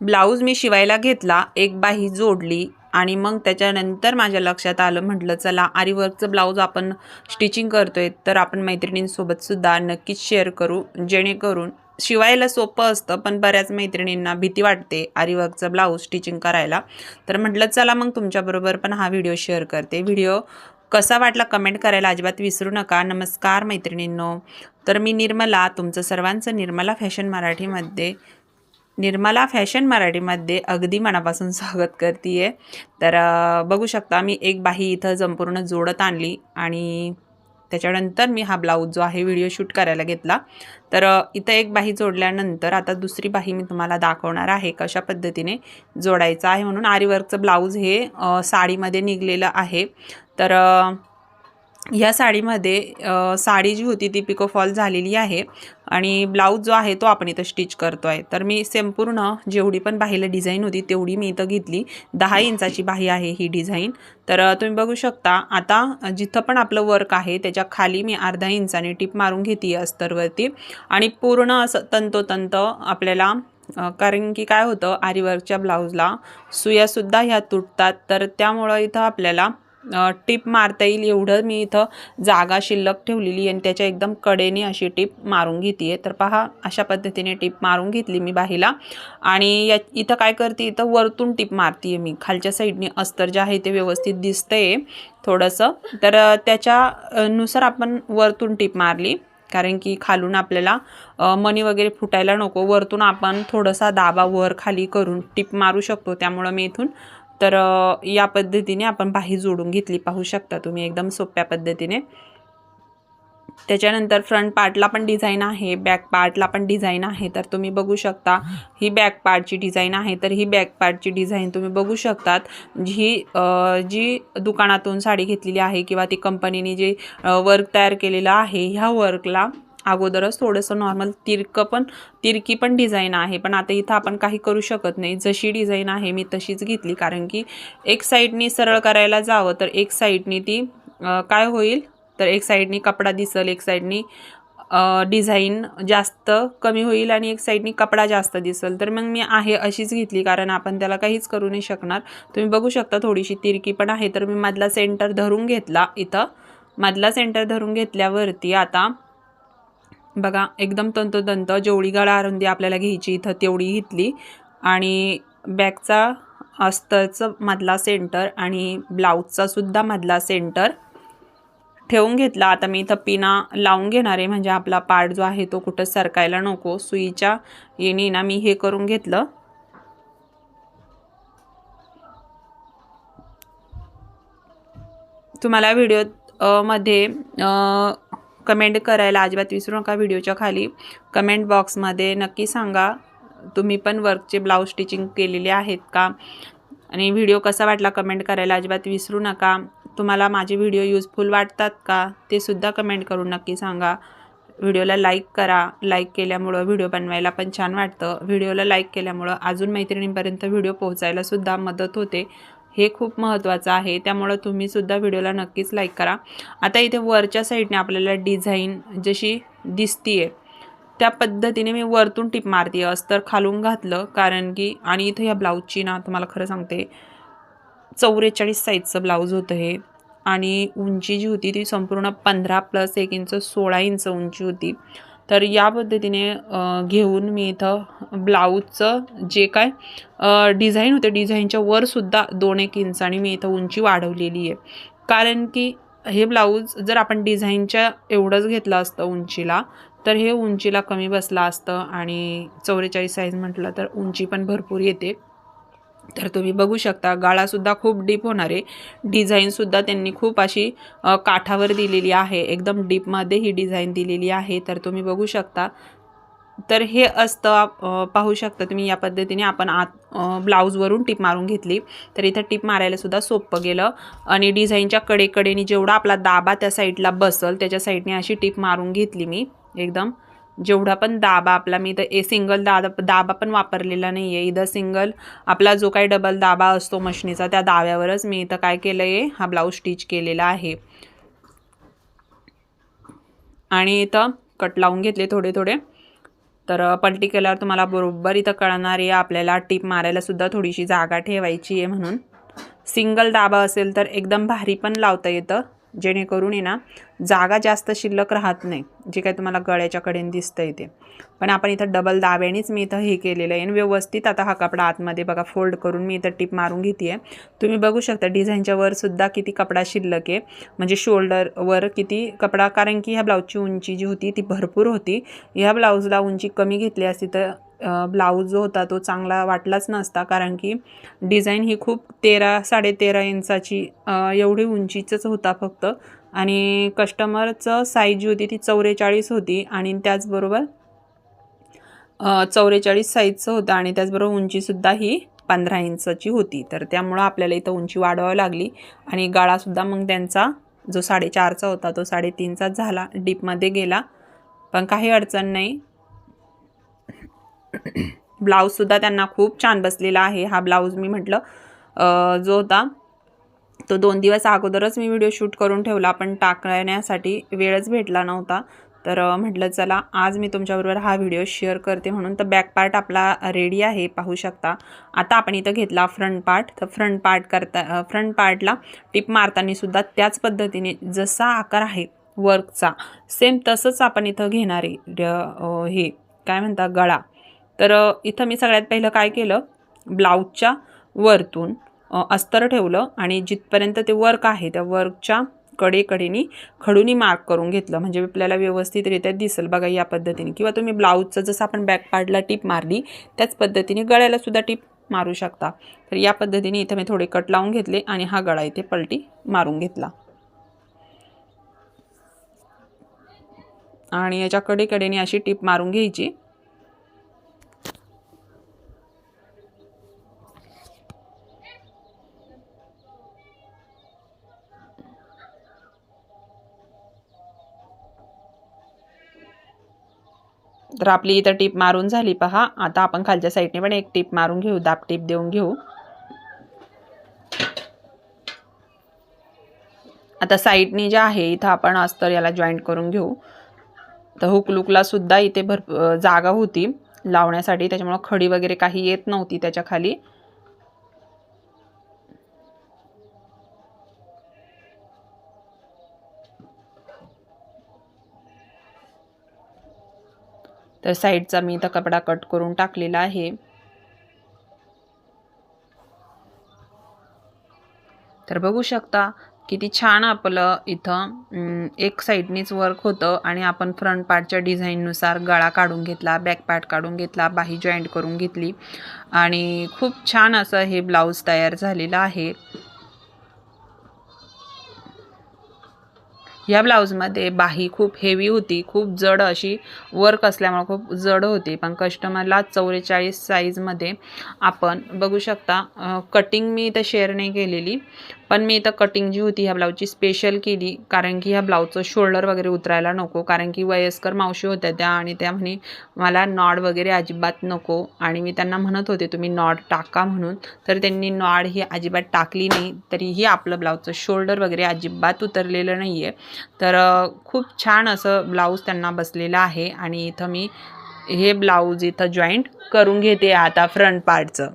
Blouse मी शिवायला घेतला एक बाही जोडली आणि मग त्याच्यानंतर माझ्या लक्षात आलं म्हटलं चला आरीवर्कचं ब्लाऊज आपण स्टिचिंग करतोय तर आपण मैत्रिणींसोबतसुद्धा नक्कीच शेअर करू जेणेकरून शिवायला सोपं असतं पण बऱ्याच मैत्रिणींना भीती वाटते आरीवर्कचं ब्लाऊज स्टिचिंग करायला. तर म्हटलं चला मग तुमच्याबरोबर पण हा व्हिडिओ शेअर करते. व्हिडिओ कसा वाटला कमेंट करायला अजिबात विसरू नका. नमस्कार मैत्रिणींनो. तर मी निर्मला तुमचं सर्वांचं निर्मला फॅशन मराठीमध्ये निर्मला फॅशन मराठीमध्ये अगदी मनापासून स्वागत करते आहे तर बघू शकता मी एक बाही इथं संपूर्ण जोडत आणली आणि त्याच्यानंतर मी हा ब्लाऊज जो आहे व्हिडिओ शूट करायला घेतला. तर इथं एक बाही जोडल्यानंतर आता दुसरी बाही मी तुम्हाला दाखवणार आहे कशा पद्धतीने जोडायचं आहे म्हणून. आरीवर्कचं ब्लाऊज हे साडीमध्ये निघलेलं आहे. तर या ह्या साडीमध्ये साडी जी होती ती पिको फॉल झालेली आहे आणि ब्लाऊज जो आहे तो आपण इथं स्टिच करतो आहे तर मी संपूर्ण जेवढी पण बाहीला डिझाईन होती तेवढी मी इथं घेतली. दहा इंचाची बाही आहे ही डिझाईन. तर तुम्ही बघू शकता आता जिथं पण आपलं वर्क आहे त्याच्याखाली मी अर्धा इंचाने टिप मारून घेते अस्तरवरती आणि पूर्ण असं तंतोतंत आपल्याला कारण की काय होतं आरीवर्कच्या ब्लाऊजला सुयासुद्धा ह्या तुटतात. तर त्यामुळं इथं आपल्याला टिप मारता येईल एवढं मी इथं जागा शिल्लक ठेवलेली आणि त्याच्या एकदम कडेने अशी टिप मारून घेते आहे तर पहा अशा पद्धतीने टिप मारून घेतली मी बाहीला. आणि या इथं काय करते इथं वरतून टिप मारते आहे मी. खालच्या साईडने अस्तर जे आहे ते व्यवस्थित दिसतंय थोडंसं. तर त्याच्यानुसार आपण वरतून टिप मारली. कारण की खालून आपल्याला मनी मणी वगैरे फुटायला नको. वरतून आपण थोडासा दाबा वर खाली करून टिप मारू शकतो. त्यामुळं मी इथून तर या पद्धतीने आपण बाही जोडून घेतली. पाहू शकता तुम्ही एकदम सोप्या पद्धतीने. त्याच्यानंतर फ्रंट पार्टला पण डिझाईन आहे बॅक पार्टला पण डिझाईन आहे. तर तुम्ही बघू शकता ही बॅक पार्टची डिझाईन आहे. तर ही बॅक पार्टची डिझाईन तुम्ही बघू शकतात. जी जी दुकानातून साडी घेतलेली आहे किंवा ती कंपनीने जे वर्क तयार केलेलं आहे ह्या वर्कला अगोदरच थोडंसं नॉर्मल तिरकं पण तिरकी पण डिझाईन आहे. पण आता इथं आपण काही करू शकत नाही. जशी डिझाईन आहे मी तशीच घेतली. कारण की एक साईडनी सरळ करायला जावं तर एक साईडनी ती काय होईल? तर एक साईडनी कपडा दिसल एक साईडनी डिझाईन जास्त कमी होईल आणि एक साईडनी कपडा जास्त दिसल. तर मग मी आहे अशीच घेतली. कारण आपण त्याला काहीच करू नाही शकणार. तुम्ही बघू शकता थोडीशी तिरकी पण आहे. तर मी मधला सेंटर धरून घेतला इथं. मधला सेंटर धरून घेतल्यावरती आता बघा एकदम तंतोतंत जेवढी गळा अरुंदी आपल्याला घ्यायची इथं तेवढी घेतली. आणि बॅकचा अस्तरचं मधला सेंटर आणि ब्लाऊजचा सुद्धा मधला सेंटर ठेवून घेतला. आता मी इथं पिना लावून घेणार आहे. म्हणजे आपला पार्ट जो आहे तो कुठं सरकायला नको. सुईच्या येणे ना मी हे करून घेतलं. तुम्हाला व्हिडिओमध्ये कमेंट करायला अजिबात विसरू नका व्हिडिओच्या खाली. कमेंट बॉक्समध्ये नक्की सांगा तुम्ही पण वर्कचे ब्लाऊज स्टिचिंग केलेले आहेत का? आणि व्हिडिओ कसा वाटला कमेंट करायला अजिबात विसरू नका. तुम्हाला माझे व्हिडिओ यूजफुल वाटतात का ते सुद्धा कमेंट करून नक्की सांगा. व्हिडिओला लाईक करा. लाईक केल्यामुळं व्हिडिओ बनवायला पण छान वाटतं. व्हिडिओला लाईक केल्यामुळं अजून मैत्रिणींपर्यंत व्हिडिओ पोहोचायलासुद्धा मदत होते. हे खूप महत्त्वाचं आहे. त्यामुळं तुम्हीसुद्धा व्हिडिओला नक्कीच लाईक करा. आता इथे वरच्या साईडने आपल्याला डिझाईन जशी दिसतीये त्या पद्धतीने मी वरतून टिप मारते अस्तर खालून घातलं कारण की आणि इथं या ब्लाऊजची ना तुम्हाला खरं सांगते चौवेचाळीस साईजचं ब्लाऊज होतं हे. आणि उंची जी होती ती संपूर्ण पंधरा प्लस एक इंच सोळा इंच उंची होती. तर या पद्धतीने घेऊन मी इथं ब्लाऊजचं जे काय डिझाईन होते डिझाईनच्या वरसुद्धा दोन एक इंचाने मी इथं उंची वाढवलेली आहे. कारण की हे ब्लाऊज जर आपण डिझाईनच्या एवढंच घेतलं असतं उंचीला तर हे उंचीला कमी बसलं असतं आणि चौवेचाळीस साईज म्हटलं तर उंची पण भरपूर येते. तर तुम्ही बघू शकता गाळासुद्धा खूप डीप होणार. आहे डिझाईनसुद्धा त्यांनी खूप अशी काठावर दिलेली आहे. एकदम डीपमध्ये ही डिझाईन दिलेली आहे. तर तुम्ही बघू शकता. तर हे असतं पाहू शकता तुम्ही या पद्धतीने आपण आत ब्लाऊजवरून टिप मारून घेतली. तर इथं टिप मारायलासुद्धा सोपं गेलं. आणि डिझाईनच्या कडेकडेने जेवढा आपला दाबा त्या साईडला बसल त्याच्या साईडने अशी टिप मारून घेतली मी. एकदम. जेवढा पण दाबा आपला मी इथं ए सिंगल दाब दाबा पण वापरलेला नाही आहे इथं सिंगल आपला जो काही डबल दाबा असतो मशनीचा त्या दाब्यावरच मी इथं काय केलं आहे हा ब्लाऊज स्टिच केलेला आहे. आणि इथं कट लावून घेतले थोडे थोडे. तर अ, पलटी केल्यावर तुम्हाला बरोबर इथं कळणार आहे आपल्याला टीप मारायलासुद्धा थोडीशी जागा ठेवायची आहे म्हणून. सिंगल दाबा असेल तर एकदम भारी पण लावता येतं. जेणेकरून आहे ना जागा जास्त शिल्लक राहत नाही जे काय तुम्हाला गळ्याच्या कडेने दिसतं ते. पण आपण इथं डबल दाब्यानेच मी इथं हे केलेलं आहे आणि व्यवस्थित आता हा कपडा आतमध्ये बघा फोल्ड करून मी इथं टिप मारून घेते आहे तुम्ही बघू शकता डिझाईनच्या वर सुद्धा किती कपडा शिल्लक आहे. म्हणजे शोल्डरवर किती कपडा कारण की ह्या ब्लाऊजची उंची जी होती ती भरपूर होती. ह्या ब्लाऊजला उंची कमी घेतली असती तर ब्लाऊज जो होता तो चांगला वाटलाच नसता कारण की डिझाईन ही खूप तेरा साडेतेरा इंचाची एवढी उंचीचंच होता फक्त. आणि कस्टमरचं साईज जी होती ती चौवेचाळीस होती आणि त्याचबरोबर चौवेचाळीस साईजचं होतं आणि त्याचबरोबर उंचीसुद्धा ही पंधरा इंचाची होती. तर त्यामुळं आपल्याला इथं उंची वाढवावी लागली आणि गाळासुद्धा मग त्यांचा जो साडेचारचा होता तो साडेतीनचाच झाला डीपमध्ये गेला. पण काही अडचण नाही. ब्लाऊजसुद्धा त्यांना खूप छान बसलेला आहे. हा ब्लाऊज मी म्हटलं जो होता तो दोन दिवस अगोदरच मी व्हिडिओ शूट करून ठेवला पण टाकण्यासाठी वेळच भेटला नव्हता. तर म्हटलं चला आज मी तुमच्याबरोबर हा व्हिडिओ शेअर करते म्हणून. तर बॅक पार्ट आपला रेडी आहे पाहू शकता. आता आपण इथं घेतला फ्रंट पार्ट. तर फ्रंट पार्ट करता फ्रंट पार्टला टिप मारताना सुद्धा त्याच पद्धतीने जसा आकार आहे वर्कचा सेम तसंच आपण इथं घेणार आहे र- हे काय म्हणता गळा. तर इथं मी सगळ्यात पहिलं काय केलं? ब्लाऊजच्या वरतून अस्तर ठेवलं आणि जिथपर्यंत ते वर्क आहे त्या वर्कच्या कडेकडेनी खडूनी मार्क करून घेतलं. म्हणजे आपल्याला व्यवस्थितरित्या दिसेल बघा या पद्धतीने. किंवा तुम्ही ब्लाऊजचं जसं आपण बॅक पार्टला टीप मारली त्याच पद्धतीने गळ्याला सुद्धा टीप मारू शकता. तर या पद्धतीने इथं मी थोडे कट लावून घेतले आणि हा गळा इथे पलटी मारून घेतला. आणि याच्या कडेकडेने अशी टीप मारून घ्यायची. तर आपली इथं टीप मारून झाली पहा. आता आपण खालच्या साईडने पण एक टीप मारून घेऊ दाब टीप देऊन घेऊ. आता साईडनी जे आहे इथं आपण अस्तर याला जॉईंट करून घेऊ. तर हुक लुकला सुद्धा इथे भरपूर जागा होती. लावण्यासाठी त्याच्यामुळं खडी वगैरे काही येत नव्हती त्याच्याखाली. तर साईडचा मी इथं कपडा कट करून टाकलेला आहे. तर बघू शकता किती छान आपलं इथं एक साईडनीच वर्क होतं आणि आपण फ्रंट पार्टच्या डिझाईननुसार गळा काढून घेतला बॅक पार्ट काढून घेतला बाही जॉईंट करून घेतली. आणि खूप छान असं हे ब्लाऊज तयार झालेलं आहे. ह्या ब्लाऊजमध्ये बाही खूप हेवी होती खूप जड अशी वर्क असल्यामुळे खूप जड होती. पण कस्टमरला चौवेचाळीस साईजमध्ये आपण बघू शकता कटिंग मी इथं शेअर नाही केलेली पण मी इथं कटिंग जी होती ह्या ब्लाऊजची स्पेशल केली. कारण की ह्या ब्लाऊजचं शोल्डर वगैरे उतरायला नको. कारण की वयस्कर मावशी होत्या त्या आणि त्या म्हणे मला नॉड वगैरे अजिबात नको. आणि मी त्यांना म्हणत होते तुम्ही नॉड टाका म्हणून. तर त्यांनी नॉड ही अजिबात टाकली नाही. तरीही आपलं ब्लाऊजचं शोल्डर वगैरे अजिबात उतरलेलं नाही आहे तर खूप छान असं ब्लाऊज त्यांना बसलेलं आहे. आणि इथं मी हे ब्लाऊज इथं जॉईंट करून घेते आता फ्रंट पार्टचं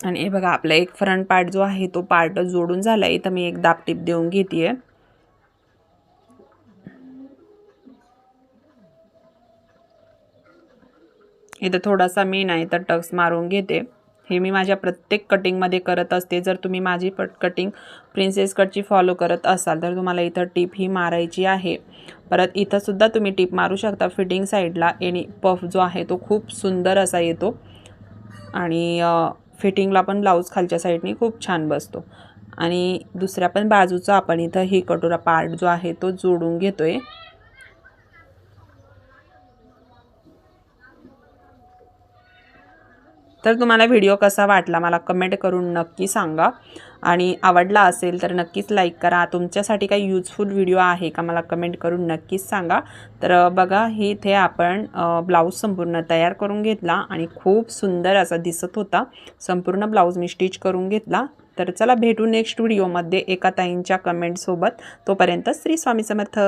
आणि हे बघा आपला एक फ्रंट पार्ट जो आहे तो पार्ट जोडून झाला इथं मी एक दापटीप देऊन घेते इथं थोडासा मी नाही तर टक्स मारून घेते. हे मी माझ्या प्रत्येक कटिंगमध्ये करत असते. जर तुम्ही माझी पट कटिंग प्रिन्सेस कटची फॉलो करत असाल तर तुम्हाला इथं टीप ही मारायची आहे. परत इथंसुद्धा तुम्ही टीप मारू शकता फिटिंग साईडला एनी पफ जो आहे तो खूप सुंदर असा येतो. आणि फिटिंगला पण ब्लाऊज खालच्या साईडने खूप छान बसतो. आणि दुसऱ्या पण बाजूचा आपण इथं ही कटोरा पार्ट जो आहे तो जोडून घेतो आहे तर तुम्हाला व्हिडिओ कसा वाटला मला कमेंट करून नक्की सांगा. आणि आवडला असेल तर नक्कीच लाईक करा. तुमच्यासाठी काही यूजफुल व्हिडिओ आहे का मला कमेंट करून नक्कीच सांगा. तर बघा ही इथे आपण ब्लाऊज संपूर्ण तयार करून घेतला आणि खूप सुंदर असा दिसत होता. संपूर्ण ब्लाऊज मी स्टिच करून घेतला. तर चला भेटू नेक्स्ट व्हिडिओमध्ये एका ताईंच्या कमेंटसोबत तोपर्यंत श्री स्वामी समर्थ.